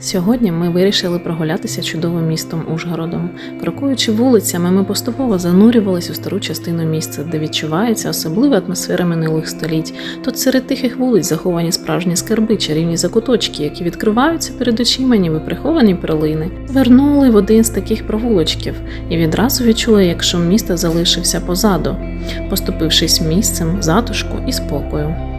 Сьогодні ми вирішили прогулятися чудовим містом Ужгородом. Крокуючи вулицями, ми поступово занурювалися у стару частину міста, де відчувається особлива атмосфера минулих століть. Тут серед тихих вулиць заховані справжні скарби, чарівні закуточки, які відкриваються перед очима, ніби приховані перлини. Вернули в один з таких провулочків і відразу відчули, як шум міста залишився позаду, поступившись місцем затишку і спокою.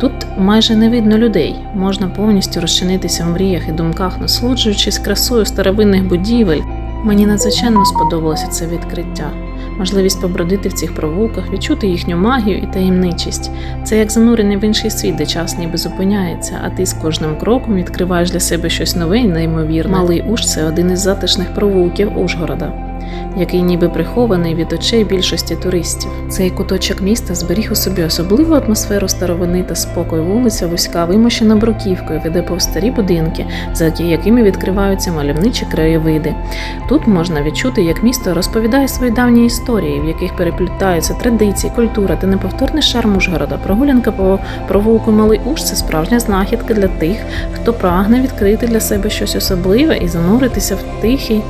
Тут майже не видно людей, можна повністю розчинитися в мріях і думках, насолоджуючись красою старовинних будівель. Мені надзвичайно сподобалося це відкриття. Можливість побродити в цих провулках, відчути їхню магію і таємничість. Це як занурення в інший світ, де час ніби зупиняється, а ти з кожним кроком відкриваєш для себе щось нове і неймовірне. Малий Уж це один із затишних провулків Ужгорода який ніби прихований від очей більшості туристів. Цей куточок міста зберіг у собі особливу атмосферу старовини та спокою. Вулиця вузька, вимощена бруківкою, веде повз старі будинки, за якими відкриваються мальовничі краєвиди. Тут можна відчути, як місто розповідає свої давні історії, в яких переплітаються традиції, культура та неповторний шарм Ужгорода. Прогулянка по провулку Малий Уж це справжня знахідка для тих, хто прагне відкрити для себе щось особливе і зануритися в тихий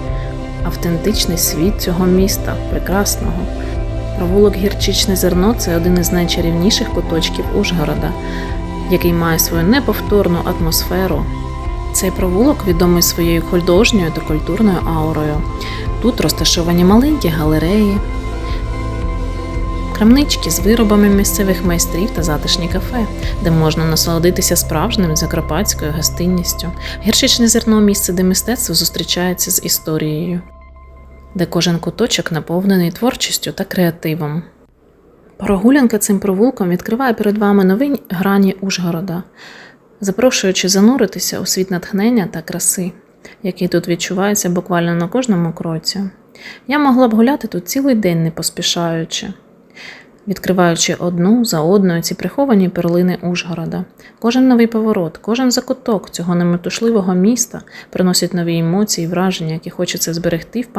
автентичний світ цього міста, прекрасного. Провулок Гірчичне зерно це один із найчарівніших куточків Ужгорода, який має свою неповторну атмосферу. Цей провулок відомий своєю художньою та культурною аурою. Тут розташовані маленькі галереї, крамнички з виробами місцевих майстрів та затишні кафе, де можна насолодитися справжнім закарпатською гостинністю. Гірчичне зерно місце, де мистецтво зустрічається з історією, де кожен куточок наповнений творчістю та креативом. Прогулянка цим провулком відкриває перед вами нові грані Ужгорода, запрошуючи зануритися у світ натхнення та краси, який тут відчувається буквально на кожному кроці. Я могла б гуляти тут цілий день, не поспішаючи відкриваючи одну за одною ці приховані перлини Ужгорода. Кожен новий поворот, кожен закуток цього неметушливого міста приносить нові емоції і враження, які хочеться зберегти в пам'яті.